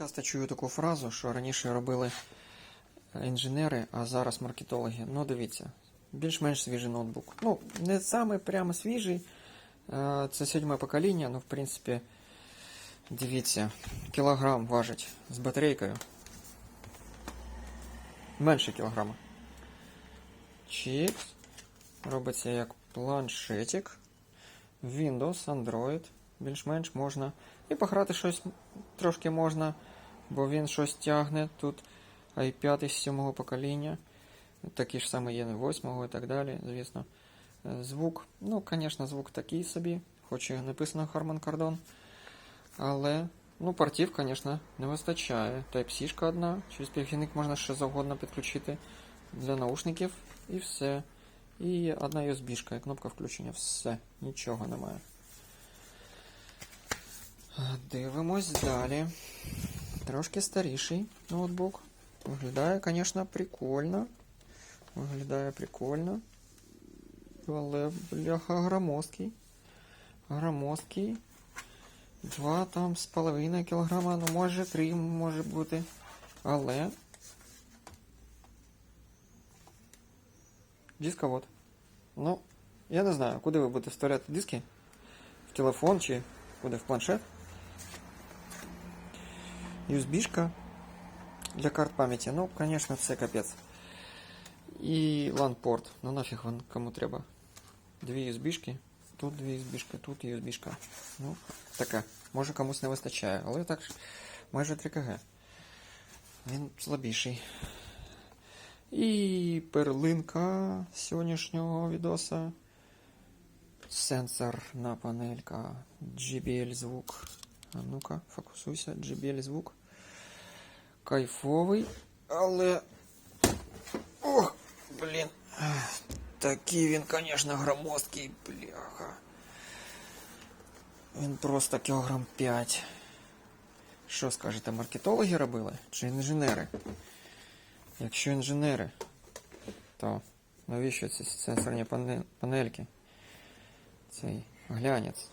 Часто чую таку фразу, що раніше робили інженери, а зараз маркетологи. Ну, дивіться, більш-менш свіжий ноутбук. Ну, не саме прямо свіжий. е, Це сьоме покоління, ну, в принципі, дивіться, кілограм важить з батарейкою. Менше кілограма. Чіпс. Робиться як планшетик. Windows, Android. Більш-менш можна. І пограти щось трошки можна, бо він щось тягне. Тут i5 з 7 покоління. Такі ж саме є 8 і так далі, звісно. Е, Звук, ну, звісно, звук такий собі, хоч і написано Harman Kardon. Але, ну, портів, звісно, не вистачає. Type-C одна, через перехідник можна що завгодно підключити для наушників і все. І одна USB-шка і кнопка включення. Все, нічого немає. Дивимось далі. Трошки старіший ноутбук. Виглядає, звісно, прикольно. Виглядає прикольно. Але, бляха, громоздкий. Громоздкий. Два там з половиною кілограма, ну може три може бути. Але. Дисковод. Ну, я не знаю, куди ви будете вставляти диски? В телефон чи куди в планшет? USB-шка для карт пам'яті. Ну, звісно, це капець. І LAN-порт. Ну нафіг він кому треба. Дві USB-шки. Тут дві USB-шки, тут USB-шка. Ну, таке. Може комусь не вистачає, але так майже 3 кг. Він слабіший. І перлинка сьогоднішнього відоса. Сенсорна панелька. JBL звук. А ну-ка, фокусуйся, JBL звук. Кайфовий, але. Ох, блін. Такий він, звісно, громоздкий, бляха. Він просто кілограм 5. Що скажете, маркетологи робили? Чи інженери? Якщо інженери, то навіщо ці сенсорні панельки? Цей глянець.